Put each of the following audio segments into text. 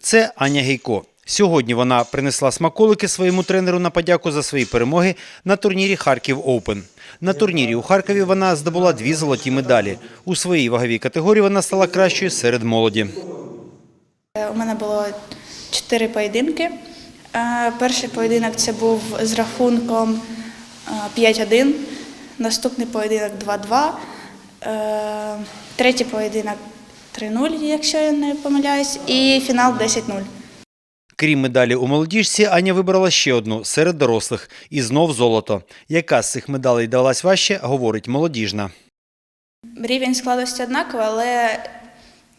Це Аня Гейко. Сьогодні вона принесла смаколики своєму тренеру на подяку за свої перемоги на турнірі Харків Оупен. На турнірі у Харкові вона здобула дві золоті медалі. У своїй ваговій категорії вона стала кращою серед молоді. Е, У мене було чотири поєдинки. Е, Перший поєдинок це був з рахунком е, 5-1, наступний поєдинок 2-2, е, третій поєдинок 3-0, якщо я не помиляюсь, і фінал 10-0. Крім медалі у молодіжці, Аня вибрала ще одну серед дорослих і знов золото. Яка з цих медалей далась важче, говорить молодіжна. Рівень складності однаковий, але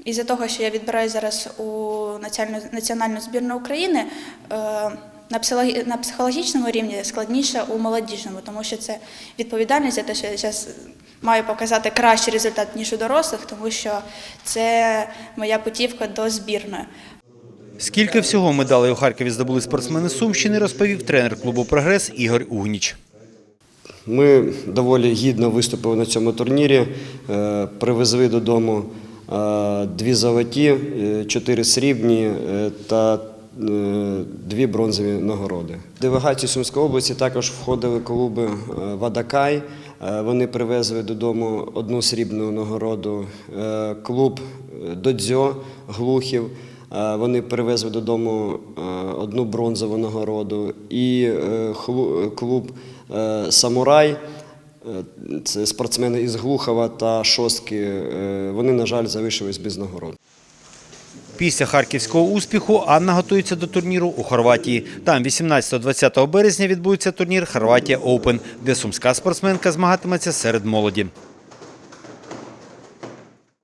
із-за того, що я відбираю зараз у національну, національну збірну України, е, на, на психологічному рівні складніше у молодіжному, тому що це відповідальність за те, що я зараз маю показати кращий результат, ніж у дорослих, тому що це моя путівка до збірної. Скільки всього медалей у Харкові здобули спортсмени Сумщини, розповів тренер клубу Прогрес Ігор Угніч. Ми доволі гідно виступили на цьому турнірі. Е, Привезли додому е, дві золоті, е, чотири срібні та дві бронзові нагороди. В делегацію Сумської області також входили клуби Вадакай. Е, Вони привезли додому одну срібну нагороду. Е, Клуб е, Додзьо Глухів. Вони привезли додому одну бронзову нагороду і клуб Самурай. Це спортсмени із Глухова та Шостки. Вони, на жаль, залишились без нагород. Після харківського успіху Анна готується до турніру у Хорватії. Там 18-20 березня відбудеться турнір Хорватія Оупен, де сумська спортсменка змагатиметься серед молоді.